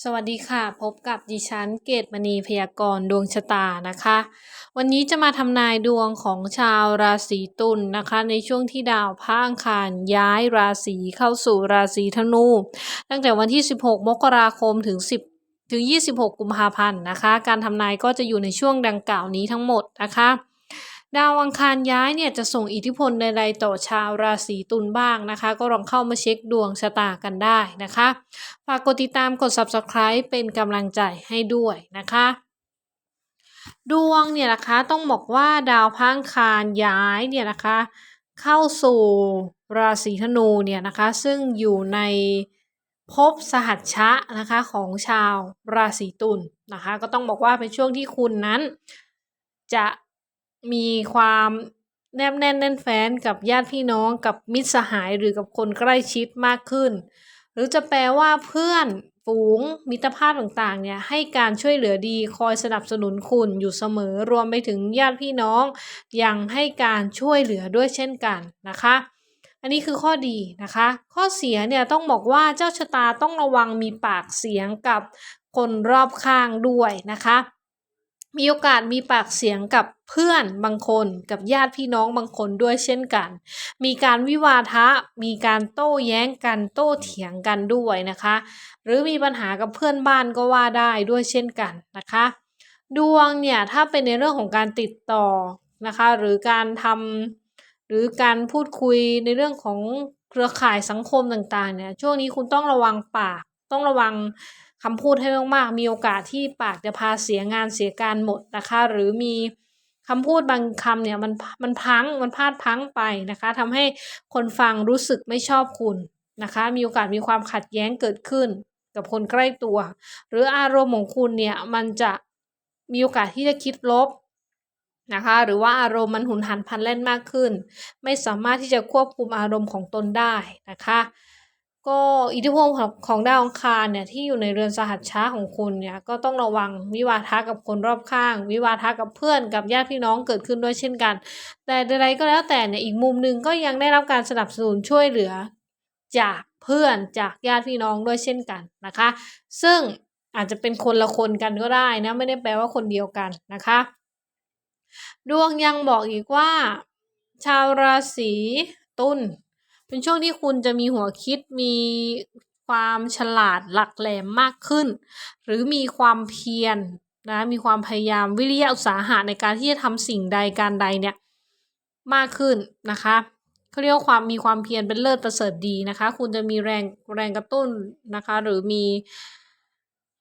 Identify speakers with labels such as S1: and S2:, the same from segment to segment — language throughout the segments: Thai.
S1: สวัสดีค่ะ พบกับดิฉันเกตมณีพยากรณ์ดวงชะตานะคะ วันนี้จะมาทำนายดวงของชาวราศีตุลนนะคะ ในช่วงที่ดาวพระอังคารย้ายราศีเข้าสู่ราศีธนู ตั้งแต่วันที่ 16 มกราคมถึง 10ถึง 26 กุมภาพันธ์นะคะ การทำนายก็จะอยู่ในช่วงดังกล่าวนี้ทั้งหมดนะคะ ดาวอังคารย้ายเนี่ยจะส่งอิทธิพลใดๆต่อชาวราศีตุลบ้างนะคะ ก็ลองเข้ามาเช็คดวงชะตากันได้นะคะฝากกดติดตามกด subscribe เป็นกำลังใจให้ด้วยนะคะดวงเนี่ยนะคะต้องบอกว่าดาวพังคารย้ายเนี่ยนะคะเข้าสู่ราศีธนูเนี่ยนะคะซึ่งอยู่ในภพสหัชชะนะคะของชาวราศีตุลนะคะก็ต้องบอกว่าเป็นช่วงที่คุณนั้น จะ มีความแนบแน่นแน่นแฟ้นกับญาติพี่น้องกับมิตรสหายหรือกับคนใกล้ชิดมากขึ้น หรือจะแปลว่าเพื่อนฝูงมิตรภาพต่างๆเนี่ยให้การช่วยเหลือดีคอยสนับสนุนคุณอยู่เสมอรวมไปถึงญาติพี่น้อง ยังให้การช่วยเหลือด้วยเช่นกันนะคะ อันนี้คือข้อดีนะคะ ข้อเสียเนี่ยต้องบอกว่าเจ้าชะตาต้องระวังมีปากเสียงกับคนรอบข้างด้วยนะคะ มีโอกาสมีปากเสียงกับเพื่อนบางคนกับญาติพี่น้องบางคนด้วยเช่นกัน มีการวิวาทะ มีการโต้แย้งกันโต้เถียงกันด้วยนะคะ หรือมีปัญหากับเพื่อนบ้านก็ว่าได้ด้วยเช่นกันนะคะ ดวงเนี่ยถ้าเป็นในเรื่องของการติดต่อนะคะ หรือการทำหรือการพูดคุยในเรื่องของเครือข่ายสังคมต่างๆเนี่ยช่วงนี้คุณต้องระวังปากต้องระวัง คำพูดให้มากๆ มีโอกาสที่ปากจะพาเสียงานเสียการหมดนะคะ หรือมีคำพูดบางคำเนี่ยมันมันพังมันพลาดพังไปนะคะทำให้คนฟังรู้สึกไม่ชอบคุณนะคะ มีโอกาสมีความขัดแย้งเกิดขึ้นกับคนใกล้ตัว หรืออารมณ์ของคุณเนี่ยมันจะมีโอกาสที่จะคิดลบนะคะ หรือว่าอารมณ์มันหุนหันพลันแล่นมากขึ้น ไม่สามารถที่จะควบคุมอารมณ์ของตนได้นะคะ ก็อิทธิพลของของดาวอังคารเนี่ยที่อยู่ในเรือนสหัชชะของคุณเนี่ยก็ต้องระวังวิวาทะกับคนรอบข้าง วิวาทะกับเพื่อนกับญาติพี่น้องเกิดขึ้นด้วยเช่นกัน แต่ใดๆก็แล้วแต่เนี่ยอีกมุมหนึ่งก็ยังได้รับการสนับสนุนช่วยเหลือ จากเพื่อนจากญาติพี่น้องด้วยเช่นกันนะคะ ซึ่งอาจจะเป็นคนละคนกันก็ได้นะไม่ได้แปลว่าคนเดียวกันนะคะ ดวงยังบอกอีกว่า ชาวราศีตุล เป็นช่วงที่คุณจะมีหัวคิดมีความฉลาดหลักแหลมมากขึ้น หรือมีความเพียรนะมีความพยายามวิริยะอุตสาหะในการที่จะทำสิ่งใดการใดเนี่ยมากขึ้นนะคะเขาเรียกว่าความมีความเพียรเป็นเลิศประเสริฐดีนะคะ คุณจะมีแรงแรงกระตุ้นนะคะ หรือมี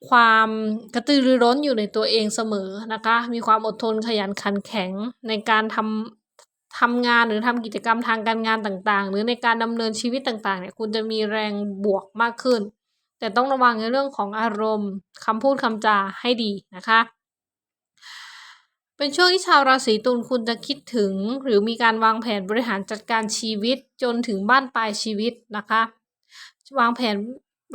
S1: ความกระตือรือร้นอยู่ในตัวเองเสมอนะคะ มีความอดทนขยันขันแข็งในการทำ ทำงานหรือทำกิจกรรมทางการงานต่างๆ หรือในการดำเนินชีวิตต่างๆเนี่ยคุณจะมีแรงบวกมากขึ้น แต่ต้องระวังในเรื่องของอารมณ์คำพูดคำจาให้ดีนะคะ เป็นช่วงที่ชาวราศีตุลคุณจะคิดถึง หรือมีการวางแผนบริหารจัดการชีวิตจนถึงบ้านปลายชีวิตนะคะวางแผน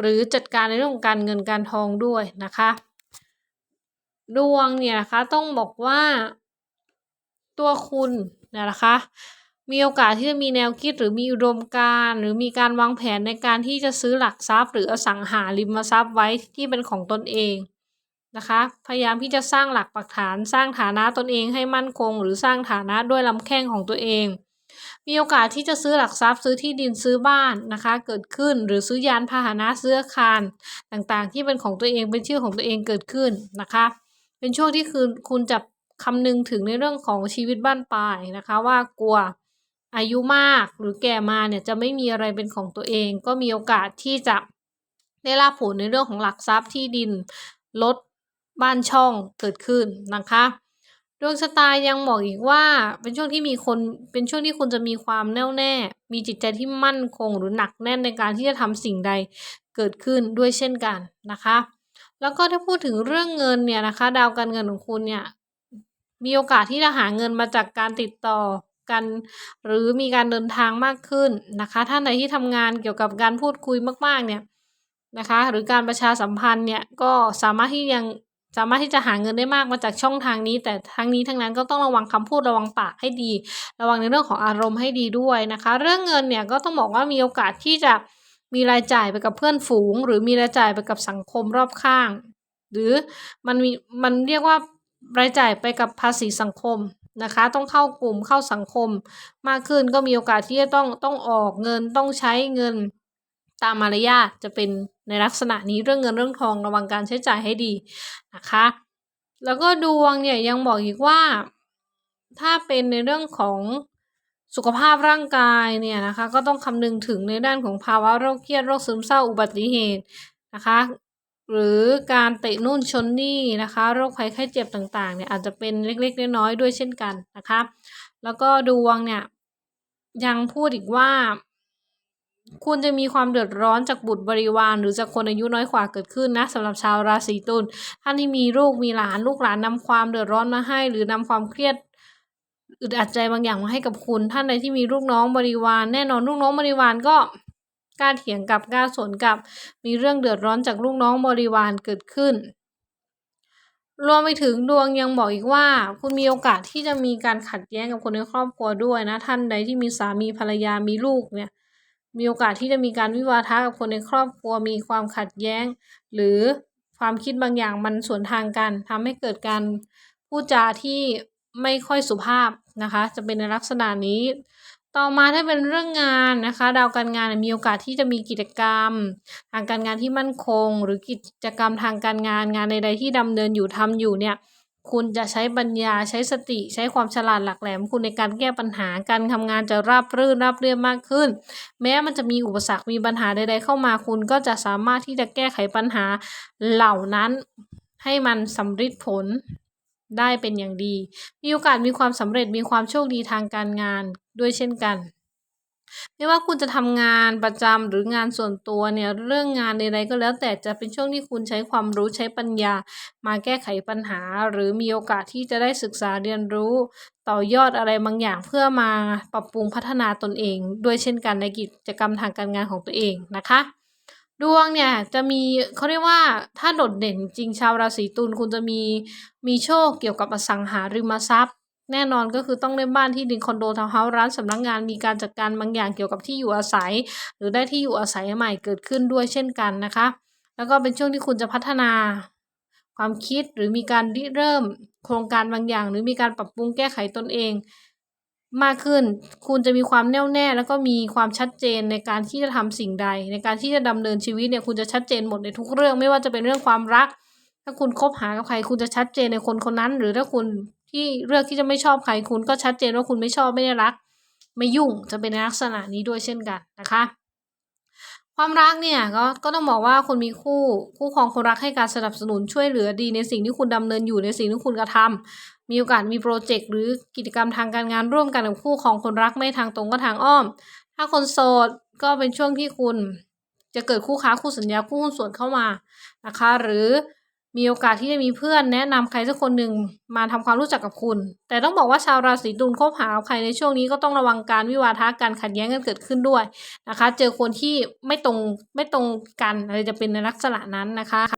S1: หรือจัดการในเรื่องของการเงินการทองด้วยนะคะดวงเนี่ยนะคะต้องบอกว่าตัวคุณ นะคะ มีโอกาสที่จะมีแนวคิดหรือมีอุดมการ์หรือมีการวางแผนในการที่จะซื้อหลักทรัพย์ หรืออสังหาริมทรัพย์ไว้ที่เป็นของตนเองนะคะ พยายามที่จะสร้างหลักปักฐานสร้างฐานะตนเองให้มั่นคง หรือสร้างฐานะด้วยลำแข้งของตัวเอง มีโอกาสที่จะซื้อหลักทรัพย์ซื้อที่ดินซื้อบ้านนะคะ เกิดขึ้นหรือซื้อยานพาหนะซื้ออาคารต่างๆ ที่เป็นของตัวเองเป็นชื่อของตัวเองเกิดขึ้นนะคะ เป็นช่วงที่คือคุณจะ คำนึงถึงในเรื่องของชีวิตบ้านปลายนะคะ ว่ากลัวอายุมากหรือแก่มาเนี่ยจะไม่มีอะไรเป็นของตัวเอง ก็มีโอกาสที่จะได้รับผลในเรื่องของหลักทรัพย์ที่ดินรถบ้านช่องเกิดขึ้นนะคะดวงชะตายังบอกอีกว่าเป็นช่วงที่มีคนเป็นช่วงที่คุณจะมีความแน่วแน่ มีจิตใจที่มั่นคงหรือหนักแน่นในการที่จะทำสิ่งใดเกิดขึ้นด้วยเช่นกันนะคะ แล้วก็ถ้าพูดถึงเรื่องเงินเนี่ยนะคะ ดาวการเงินของคุณเนี่ย มีโอกาสที่จะหาเงินมาจากการติดต่อกัน หรือมีการเดินทางมากขึ้นนะคะ ท่านใดที่ทำงานเกี่ยวกับการพูดคุยมาก ๆ เนี่ยนะคะ หรือการประชาสัมพันธ์เนี่ยก็สามารถที่ยังสามารถที่จะหาเงินได้มากมาจากช่องทางนี้ แต่ทั้งนี้ทั้งนั้นก็ต้องระวังคำพูดระวังปากให้ดี ระวังในเรื่องของอารมณ์ให้ดีด้วยนะคะ เรื่องเงินเนี่ยก็ต้องบอกว่ามีโอกาสที่จะมีรายจ่ายไปกับเพื่อนฝูง หรือมีรายจ่ายไปกับสังคมรอบข้าง หรือมันมีมันเรียกว่า รายจ่ายไปกับภาษีสังคมนะคะ ต้องเข้ากลุ่มเข้าสังคม มากขึ้นก็มีโอกาสที่จะต้องต้องออกเงินต้องใช้เงินตามมารยาทจะเป็นในลักษณะนี้เรื่องเงินเรื่องทองระวังการใช้จ่ายให้ดีนะคะ แล้วก็ดวงเนี่ยยังบอกอีกว่า ถ้าเป็นในเรื่องของสุขภาพร่างกายเนี่ยนะคะ ก็ต้องคำนึงถึงในด้านของภาวะโรคเครียดโรคซึมเศร้าอุบัติเหตุนะคะ หรือการเตะนู่นชนนี่นะคะ โรคภัยไข้เจ็บต่างๆเนี่ยอาจจะเป็นเล็กๆน้อยๆด้วยเช่นกันนะคะ แล้วก็ดวงเนี่ยยังพูดอีกว่า คุณจะมีความเดือดร้อนจากบุตรบริวาร หรือจากคนอายุน้อยกว่าเกิดขึ้นนะสำหรับชาวราศีตุลท่านที่มีลูกมีหลานลูกหลานนำความเดือดร้อนมาให้ หรือนำความเครียดอึดอัดใจบางอย่างมาให้กับคุณ ท่านใดที่มีลูกน้องบริวาร แน่นอนลูกน้องบริวารก็ กล้าเถียงกับกล้าสนกับ มีเรื่องเดือดร้อนจากลูกน้องบริวารเกิดขึ้น รวมไปถึงดวงยังบอกอีกว่า คุณมีโอกาสที่จะมีการขัดแย้งกับคนในครอบครัวด้วยนะท่านใดที่มีสามีภรรยามีลูกเนี่ยมีโอกาสที่จะมีการวิวาทะกับคนในครอบครัวมีความขัดแย้ง หรือความคิดบางอย่างมันสวนทางกันทำให้เกิดการพูดจาที่ไม่ค่อยสุภาพนะคะ จะเป็นในลักษณะนี้ ต่อมาถ้าเป็นเรื่องงานนะคะ ดาวการงานมีโอกาสที่จะมีกิจกรรม ทางการงานที่มั่นคง หรือกิจกรรมทางการงานงานใดๆที่ดำเนินอยู่ทำอยู่เนี่ยคุณจะใช้ปัญญาใช้สติใช้ความฉลาดหลักแหลม คุณในการแก้ปัญหาการทำงานจะราบรื่นราบเรียบมากขึ้น แม้มันจะมีอุปสรรคมีปัญหาใด ๆ เข้ามาคุณก็จะสามารถที่จะแก้ไขปัญหาเหล่านั้น ให้มันสำเร็จผลได้เป็นอย่างดี มีโอกาสมีความสำเร็จมีความโชคดีทางการงาน ด้วยเช่นกัน ไม่ว่าคุณจะทำงานประจำหรืองานส่วนตัวเนี่ยเรื่องงานใดๆก็แล้วแต่จะเป็นช่วงที่คุณใช้ความรู้ใช้ปัญญา มาแก้ไขปัญหา หรือมีโอกาสที่จะได้ศึกษาเรียนรู้ ต่อยอดอะไรบางอย่างเพื่อมาปรับปรุงพัฒนาตนเอง ด้วยเช่นกันในกิจกรรมทางการงานของตัวเองนะคะดวงเนี่ยจะมีเขาเรียกว่าถ้าโดดเด่นจริงชาวราศีตุลคุณจะมีมีโชคเกี่ยวกับอสังหาริมทรัพย์ แน่นอนก็คือต้องได้บ้านที่ดินคอนโดทาวน์เฮาส์ร้านสำนักงงานมีการจัดการบางอย่างเกี่ยวกับที่อยู่อาศัย หรือได้ที่อยู่อาศัยใหม่เกิดขึ้นด้วยเช่นกันนะคะ แล้วก็เป็นช่วงที่คุณจะพัฒนา ความคิดหรือมีการริเริ่ม โครงการบางอย่าง หรือมีการปรับปรุงแก้ไขตนเอง มากขึ้นคุณจะมีความแน่วแน่ แล้วก็มีความชัดเจนในการที่จะทำสิ่งใด ในการที่จะดำเนินชีวิตเนี่ยคุณจะชัดเจนหมดในทุกเรื่อง ไม่ว่าจะเป็นเรื่องความรักถ้าคุณคบหากับใครคุณจะชัดเจนในคนคนนั้น หรือถ้าคุณ ที่เลือกที่จะไม่ชอบใครคุณก็ชัดเจนว่าคุณไม่ชอบไม่ได้รัก ไม่ยุ่งจะเป็นลักษณะนี้ด้วยเช่นกันนะคะความรักเนี่ยก็ก็ต้องบอกว่าคุณมีคู่คู่ครองคนรักให้การสนับสนุนช่วยเหลือดีในสิ่งที่คุณดำเนินอยู่ในสิ่งที่คุณกระทำมีโอกาสมีโปรเจกต์หรือกิจกรรมทางการงานร่วมกันกับคู่ของคนรักไม่ทางตรงก็ทางอ้อม ถ้าคนโสดก็เป็นช่วงที่คุณจะเกิดคู่ค้าคู่สัญญาคู่หุ้นส่วนเข้ามานะคะ หรือ มีโอกาสที่จะมีเพื่อนแนะนำใครสักคนหนึ่งมาทำความรู้จักกับคุณ แต่ต้องบอกว่าชาวราศีตุลคบหาใครในช่วงนี้ก็ต้องระวังการวิวาทะการขัดแย้งกันเกิดขึ้นด้วยนะคะ เจอคนที่ไม่ตรงไม่ตรงกันอะไรจะเป็นในลักษณะนั้นนะคะ